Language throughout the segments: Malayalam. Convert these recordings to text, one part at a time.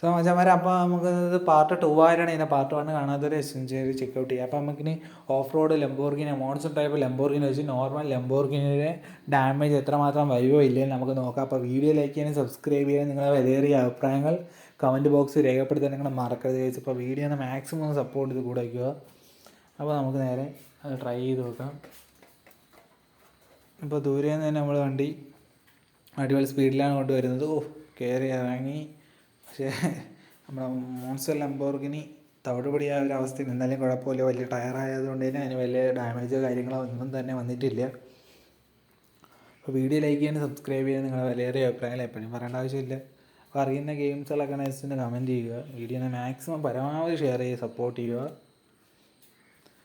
സോ മച്ചാമാരെ അപ്പോൾ നമുക്ക് ഇത് പാർട്ട് ടു ആയിട്ടാണ് ഇതിന്റെ പാർട്ട് വൺ കാണാത്തൊരു എസെൻഷ്യലി ചെക്കൗട്ട് ചെയ്യുക അപ്പോൾ നമുക്കിനി off road Lamborghini Monson type Lamborghini വെച്ച് നോർമൽ ലംബോർഗിനെ ഡാമേജ് എത്രമാത്രം വരുമോ ഇല്ലയെന്ന് നമുക്ക് നോക്കാം. അപ്പോൾ വീഡിയോ ലൈക്ക് ചെയ്യാനും സബ്സ്ക്രൈബ് ചെയ്യാനും നിങ്ങളെ വിലയേറിയ അഭിപ്രായങ്ങൾ കമന്റ് ബോക്സ് രേഖപ്പെടുത്താൻ നിങ്ങൾ മറക്കരുത് ചോദിച്ചു അപ്പോൾ വീഡിയോ മാക്സിമം സപ്പോർട്ട് ചെയ്ത് കൂടെ വയ്ക്കുക അപ്പോൾ നമുക്ക് നേരെ അത് ട്രൈ ചെയ്ത് നോക്കാം. ഇപ്പോൾ ദൂരെ നിന്ന് തന്നെ നമ്മൾ വണ്ടി അടിപൊളി സ്പീഡിലാണ് കൊണ്ടുവരുന്നത് ഓ കയറി ഇറങ്ങി. പക്ഷേ നമ്മുടെ മോൺസ്റ്റർ ലംബോർഗിനി തവിടുപടിയായ ഒരു അവസ്ഥയിൽ എന്നാലും കുഴപ്പമില്ല. വലിയ ടയറായതുകൊണ്ട് തന്നെ അതിന് വലിയ ഡാമേജോ കാര്യങ്ങളോ ഒന്നും തന്നെ വന്നിട്ടില്ല. അപ്പോൾ വീഡിയോ ലൈക്ക് ചെയ്യാനും സബ്സ്ക്രൈബ് ചെയ്യാൻ നിങ്ങളുടെ വിലയേറിയ അഭിപ്രായങ്ങൾ എപ്പോഴും പറയേണ്ട ആവശ്യമില്ല. അപ്പോൾ അറിയുന്ന ഗെയിംസുകളൊക്കെ നെക്സ്റ്റിന് കമന്റ് ചെയ്യുക. വീഡിയോനെ മാക്സിമം പരമാവധി ഷെയർ ചെയ്യുക സപ്പോർട്ട് ചെയ്യുക.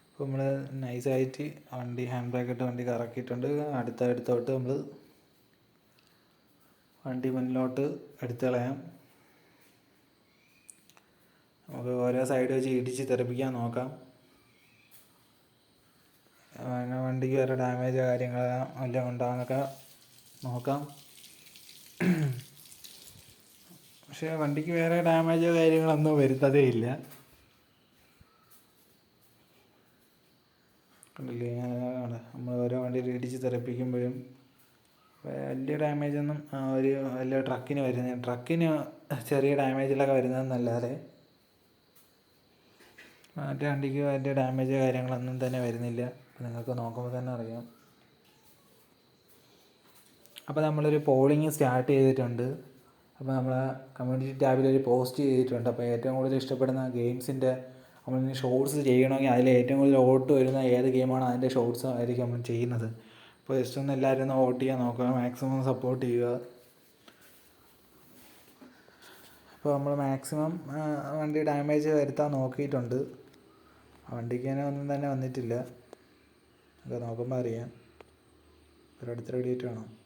അപ്പോൾ നമ്മൾ നൈസായിട്ട് വണ്ടി ഹാൻഡ് ബ്രേക്ക് ഇട്ട് വണ്ടി കറക്കിയിട്ടുണ്ട്. അടുത്ത അടുത്തോട്ട് നമ്മൾ വണ്ടി മുന്നിലോട്ട് എടുത്തു കളയാം നമുക്ക് ഓരോ സൈഡ് വെച്ച് ഇടിച്ച് തെറിപ്പിക്കാൻ നോക്കാം. പിന്നെ വണ്ടിക്ക് വേറെ ഡാമേജ് കാര്യങ്ങളോ എല്ലാം ഉണ്ടാകുന്നൊക്കെ നോക്കാം. പക്ഷേ വണ്ടിക്ക് വേറെ ഡാമേജ് കാര്യങ്ങളൊന്നും വരുത്തതേ ഇല്ല. കണ്ടില്ലേ? നമ്മൾ ഓരോ വണ്ടിയിൽ ഇടിച്ച് തെറിപ്പിക്കുമ്പോഴും വലിയ ഡാമേജ് ഒന്നും ഒരു വലിയ ട്രക്കിന് വരുന്ന ട്രക്കിന് ചെറിയ ഡാമേജിലൊക്കെ വരുന്നതെന്നല്ലാതെ മറ്റേ വണ്ടിക്ക് വലിയ ഡാമേജ് കാര്യങ്ങളൊന്നും തന്നെ വരുന്നില്ല. നിങ്ങൾക്ക് നോക്കുമ്പോൾ തന്നെ അറിയാം. അപ്പോൾ നമ്മളൊരു പോളിങ് സ്റ്റാർട്ട് ചെയ്തിട്ടുണ്ട്. അപ്പോൾ നമ്മൾ കമ്മ്യൂണിറ്റി ടാബിൽ ഒരു പോസ്റ്റ് ചെയ്തിട്ടുണ്ട്. അപ്പോൾ ഏറ്റവും കൂടുതൽ ഇഷ്ടപ്പെടുന്ന ഗെയിംസിന്റെ നമ്മൾ ഇനി ഷോർട്സ് ചെയ്യണമെങ്കിൽ അതിൽ ഏറ്റവും കൂടുതൽ വോട്ട് വരുന്ന ഏത് ഗെയിമാണോ അതിന്റെ ഷോർട്സ് ആയിരിക്കും നമ്മൾ ചെയ്യുന്നത്. അപ്പോൾ ജസ്റ്റ് ഒന്ന് എല്ലാവരും ഒന്ന് വോട്ട് ചെയ്യാൻ നോക്കുക മാക്സിമം സപ്പോർട്ട് ചെയ്യുക. അപ്പോൾ നമ്മൾ മാക്സിമം വണ്ടി ഡാമേജ് വരുത്താൻ നോക്കിയിട്ടുണ്ട്. വണ്ടിക്ക് തന്നെ ഒന്നും തന്നെ വന്നിട്ടില്ല. അത് നോക്കുമ്പോൾ അറിയാം. ഒരു അടുത്ത് റെഡി ആയിട്ട് വേണം.